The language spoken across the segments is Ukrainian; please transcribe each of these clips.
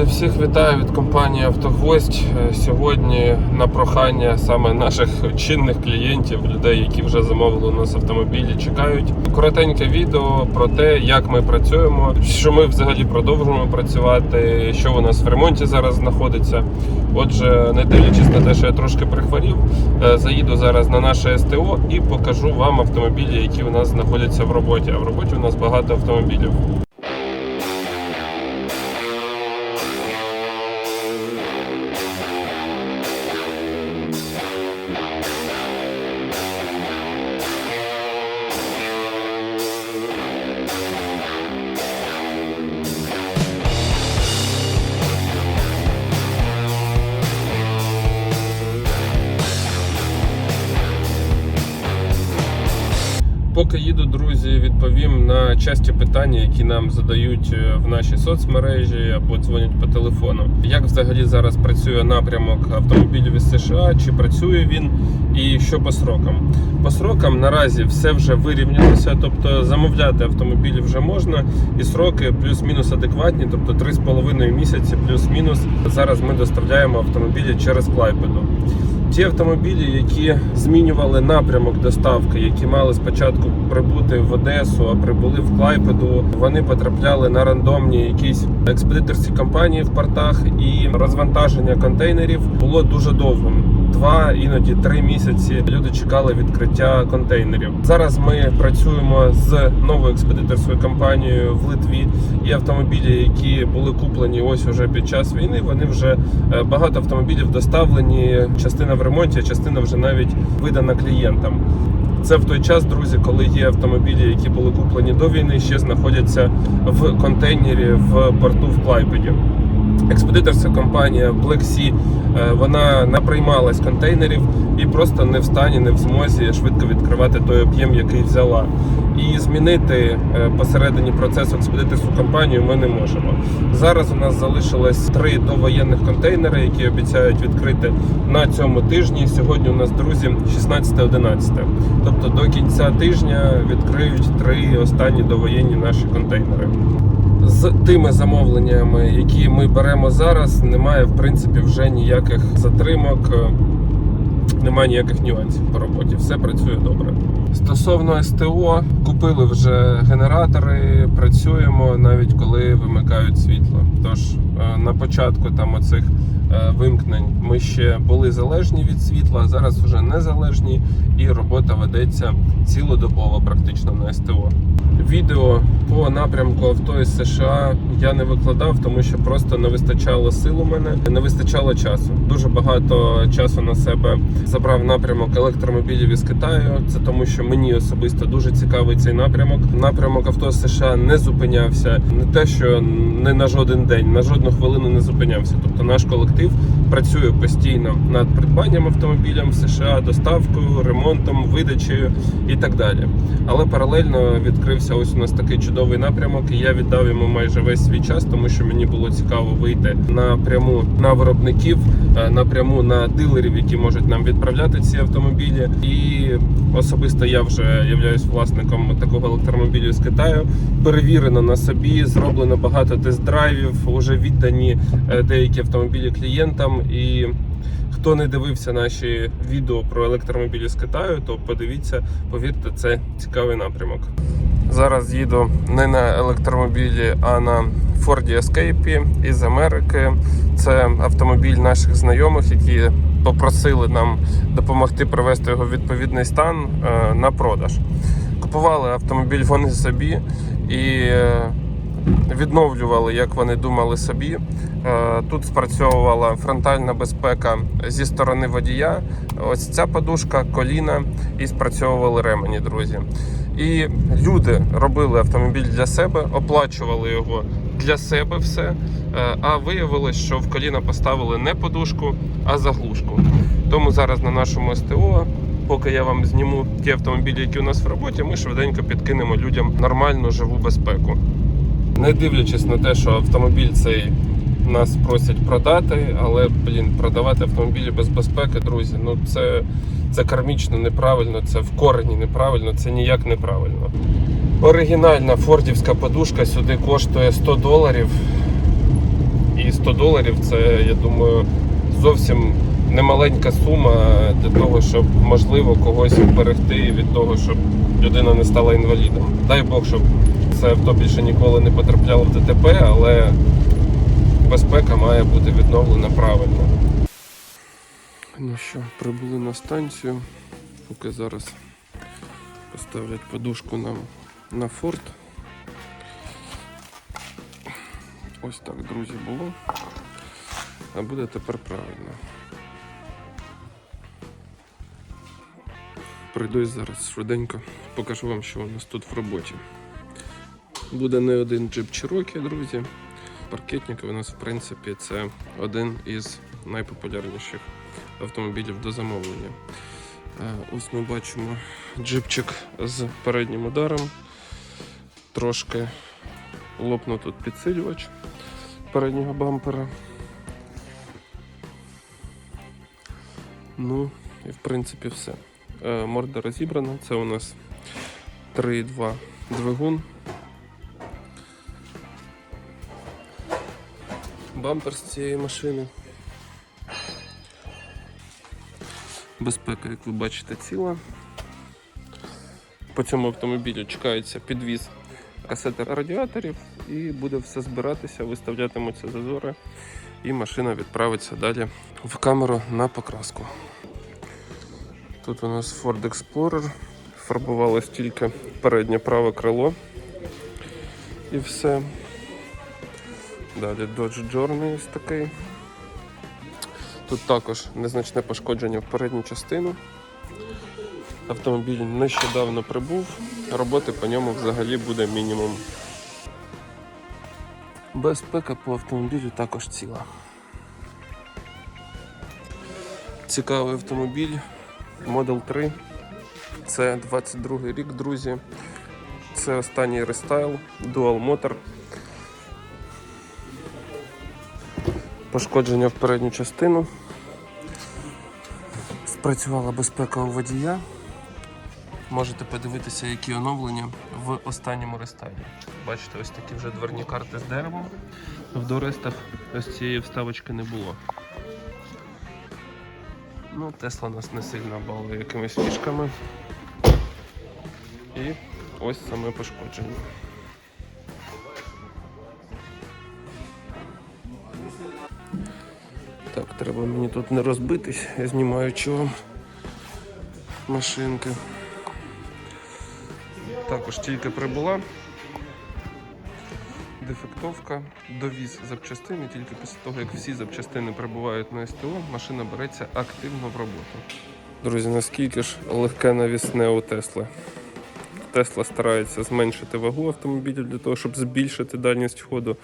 Друзі, всіх вітаю від компанії Автогвоздь. Е, Сьогодні на прохання саме наших чинних клієнтів, людей, які вже замовили у нас автомобілі, чекають коротеньке відео про те, як ми працюємо, що ми взагалі продовжуємо працювати, що у нас в ремонті зараз знаходиться. Отже, не дивлячись на те, що я трошки прихворів, е, заїду зараз на наше СТО і покажу вам автомобілі, які у нас знаходяться в роботі. А в роботі у нас багато автомобілів. Поки їду, друзі, відповім на часті питання, які нам задають е, в нашій соцмережі або дзвонять по телефону. Як взагалі зараз працює напрямок автомобілів із США? Чи працює він, і що по срокам? По срокам наразі все вже вирівнялося, тобто замовляти автомобілі вже можна, і сроки плюс-мінус адекватні, тобто 3,5 місяці, плюс-мінус. Зараз ми доставляємо автомобілі через Клайпеду. Ті автомобілі, які змінювали напрямок доставки, які мали спочатку прибути в Одесу, а прибули в Клайпеду, вони потрапляли на рандомні якісь експедиторські компанії в портах, і розвантаження контейнерів було дуже довгим. Два, іноді три місяці люди чекали відкриття контейнерів. Зараз ми працюємо з новою експедиторською компанією в Литві. І автомобілі, які були куплені ось уже під час війни, вони вже е, багато автомобілів доставлені. Частина в ремонті, частина вже навіть видана клієнтам. Це в той час, друзі, коли є автомобілі, які були куплені до війни, ще знаходяться в контейнері в порту в Клайпеді. Експедиторська компанія Black Sea, е, вона наприймалась контейнерів і просто не в стані, не в змозі швидко відкривати той об'єм, який взяла. І змінити е, посередині процесу експедиторську компанію ми не можемо. Зараз у нас залишилось три довоєнних контейнери, які обіцяють відкрити на цьому тижні. Сьогодні у нас, друзі, 16-11. Тобто до кінця тижня відкриють три останні довоєнні наші контейнери. З тими замовленнями, які ми беремо зараз, немає в принципі вже ніяких затримок, е, немає ніяких нюансів по роботі. Все працює добре. Стосовно СТО, купили вже генератори, працюємо навіть коли вимикають світло. Тож е, на початку там оцих вимкнень ми ще були залежні від світла, зараз вже незалежні, і робота ведеться цілодобово, практично на СТО. Відео по напрямку авто із США я не викладав, тому що просто не вистачало сил у мене, не вистачало часу. Дуже багато часу на себе забрав напрямок електромобілів із Китаю. Це тому, що мені особисто дуже цікавий цей напрямок. Напрямок авто з США не зупинявся. Не те, що не на жоден день, на жодну хвилину не зупинявся. Тобто наш колектив кооператив. Працює постійно над придбанням автомобілям в США, доставкою, ремонтом, видачею і так далі. Але паралельно відкрився ось у нас такий чудовий напрямок, і я віддав йому майже весь свій час, тому що мені було цікаво вийти напряму на виробників, е, напряму на дилерів, які можуть нам відправляти ці автомобілі. І особисто я вже являюсь власником такого електромобілю з Китаю. Перевірено на собі, зроблено багато тест-драйвів, вже віддані е, деякі автомобілі клієнтам і. Хто не дивився наші відео про електромобілі з Китаю, то подивіться, повірте, це цікавий напрямок. Зараз їду не на електромобілі, а на Ford Escape із Америки. Це автомобіль наших знайомих, які попросили нам допомогти привести його в відповідний стан е, на продаж. Купували автомобіль вони собі і е, відновлювали, як вони думали собі. Е, Тут спрацьовувала фронтальна безпека зі сторони водія. Ось ця подушка, коліна і спрацьовували ремені, друзі. І люди робили автомобіль для себе, оплачували його для себе все. Е, А виявилось, що в коліна поставили не подушку, а заглушку. Тому зараз на нашому СТО. Поки я вам зніму ті автомобілі, які у нас в роботі, ми швиденько підкинемо людям нормальну живу безпеку. Не дивлячись на те, що автомобіль цей нас просять продати, але блін, продавати автомобілі без безпеки, друзі, ну це, це кармічно неправильно, це в корені неправильно, це ніяк неправильно. Оригінальна фордівська подушка сюди коштує 100 доларів. І 100 доларів це, я думаю, зовсім немаленька сума для того, щоб можливо когось вберегти від того, щоб людина не стала інвалідом. Дай Бог, щоб це авто більше ніколи не потрапляло в ДТП, але безпека має бути відновлена правильно. Ну що, прибули на станцію. Поки зараз поставлять подушку нам на форт. Ось так, друзі, було. А буде тепер правильно. Пройдусь зараз швиденько, покажу вам, що у нас тут в роботі. Буде не один джип Cherokee, друзі. Паркетник у нас, в принципі, це один із найпопулярніших автомобілів до замовлення. Е, Ось ми бачимо джипчик з переднім ударом. Трошки лопнув тут підсилювач переднього бампера. Ну, і в принципі все. Е, Морда розібрана. Це у нас 3.2 двигун. Бампер з цієї машини. Безпека, як ви бачите, ціла. По цьому автомобілю чекається підвіз касети радіаторів і буде все збиратися, виставлятимуться зазори, і машина відправиться далі в камеру на покраску. Тут у нас Ford Explorer, фарбувалось тільки переднє праве крило і все. Далі Dodge Journey ось такий. Тут також незначне пошкодження в передню частину. Автомобіль нещодавно прибув, роботи по ньому взагалі буде мінімум. Безпека по автомобілю також ціла. Цікавий автомобіль Model 3. Це 22 рік, друзі. Це останній рестайл, Dual Motor. Пошкодження в передню частину. Спрацювала безпека у водія. Можете подивитися, які оновлення в останньому рестайлі. Бачите, ось такі вже дверні карти з деревом. В дорестах ось цієї вставочки не було. Ну, Тесла нас не сильно балує якимись фішками. І ось саме пошкодження. Треба мені тут не розбитись, я знімаю чого машинки. Також тільки прибула. Дефектовка, довіз запчастини, тільки після того, як всі запчастини прибувають на СТО, машина береться активно в роботу. Друзі, наскільки ж легке навісне у Тесли? Тесла старається зменшити вагу автомобіля для того, щоб збільшити дальність ходу.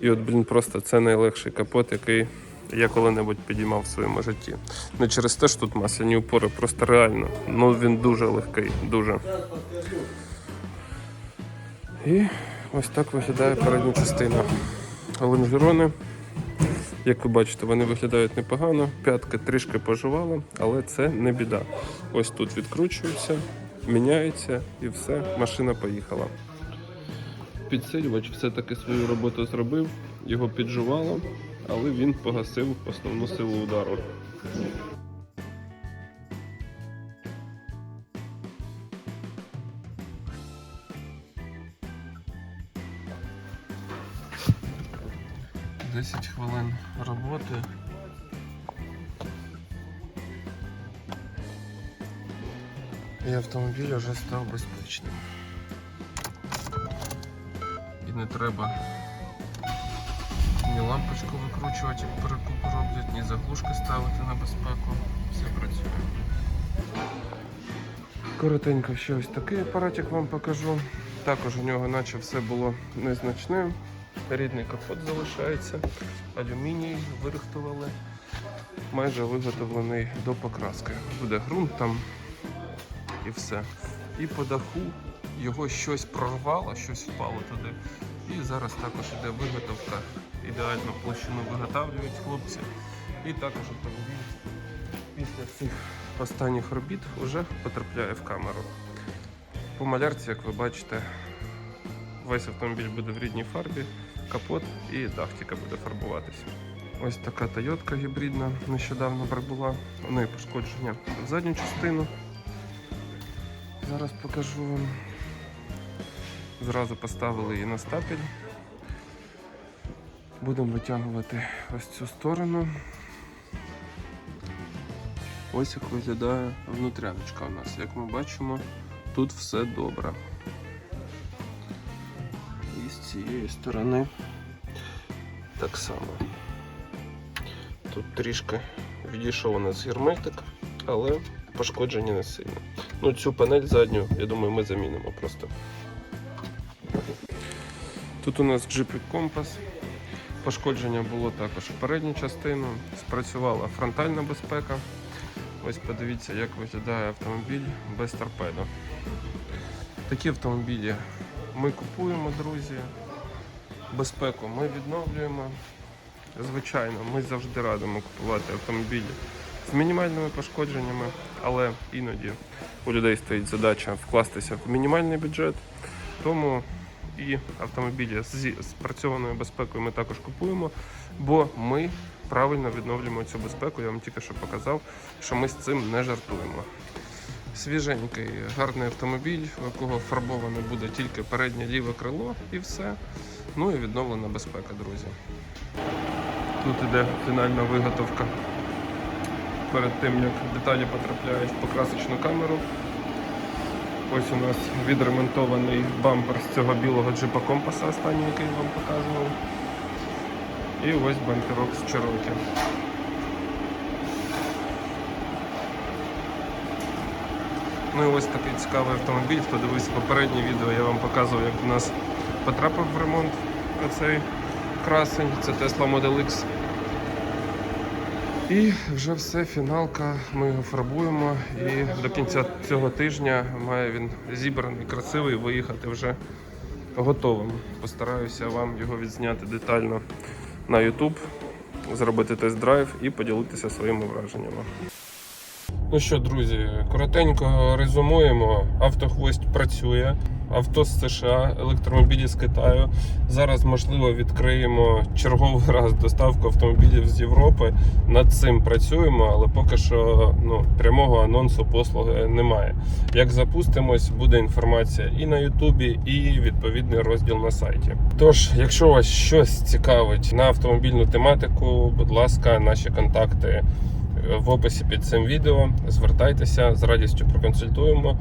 І от, блін, просто це найлегший капот, який я коли-небудь підіймав в своєму житті. Не через те, що тут масляні упори, просто реально. Ну він дуже легкий, дуже. І ось так виглядає передня частина. Лонжерони, як ви бачите, вони виглядають непогано. П'ятки трішки пожувала, але це не біда. Ось тут відкручується, міняється і все, машина поїхала. Підсилювач все-таки свою роботу зробив, його піджувало, але він погасив основну силу удару. Десять хвилин роботи. І автомобіль вже став безпечним. І не треба ні лампочку викручувати, як перекуп роблять, ні заглушки ставити на безпеку. Все працює. Коротенько ще ось такий апаратик вам покажу. Також у нього наче все було незначне. Рідний капот залишається, алюміній вирихтували, майже виготовлений до покраски. Буде ґрунт там і все. І по даху його щось прорвало, щось впало туди. І зараз також іде виготовка. Ідеальну площину виготовлюють хлопці. І також автомобіль після цих останніх робіт вже потрапляє в камеру. По малярці, як ви бачите, весь автомобіль буде в рідній фарбі. капот і дах буде фарбуватися. Ось така Тойотка гібридна нещодавно прибула. У неї пошкодження в задню частину. Зараз покажу вам. Зразу поставили її на стапель. Будемо витягувати ось цю сторону. Ось як виглядає внутряночка у нас. Як ми бачимо, тут все добре. І з цієї сторони так само. Тут трішки відійшов у нас герметик, але пошкодження не сильно. Ну, цю панель задню, я думаю, ми замінимо просто. Тут у нас джипік компас. Пошкодження було також в передню частину. Спрацювала фронтальна безпека. Ось подивіться, як виглядає автомобіль без торпедо. Такі автомобілі ми купуємо, друзі. Безпеку ми відновлюємо. Звичайно, ми завжди радимо купувати автомобілі з мінімальними пошкодженнями, але іноді у людей стоїть задача вкластися в мінімальний бюджет. Тому і автомобілі зі спрацьованою безпекою ми також купуємо, бо ми правильно відновлюємо цю безпеку. Я вам тільки що показав, що ми з цим не жартуємо. Свіженький, гарний автомобіль, у якого фарбоване буде тільки переднє ліве крило і все. Ну і відновлена безпека, друзі. Тут іде фінальна виготовка перед тим, як деталі потрапляють в покрасочну камеру. Ось у нас відремонтований бампер з цього білого джипа компаса, останній, який я вам показував. І ось бамперок з Cherokee. Ну і ось такий цікавий автомобіль. Хто дивився попереднє відео, я вам показував, як у нас потрапив в ремонт оцей красень. Це Tesla Model X. І вже все, фіналка. Ми його фарбуємо. І до кінця цього тижня має він зібраний, красивий, виїхати вже готовим. Постараюся вам його відзняти детально на YouTube, зробити тест-драйв і поділитися своїми враженнями. Ну що, друзі, коротенько резюмуємо. Автохвост працює. Авто з США, електромобілі з Китаю. Зараз, можливо, відкриємо черговий раз доставку автомобілів з Європи. Над цим працюємо, але поки що ну, прямого анонсу послуги немає. Як запустимось, буде інформація і на Ютубі, і відповідний розділ на сайті. Тож, якщо вас щось цікавить на автомобільну тематику, будь ласка, наші контакти в описі під цим відео. Звертайтеся з радістю проконсультуємо.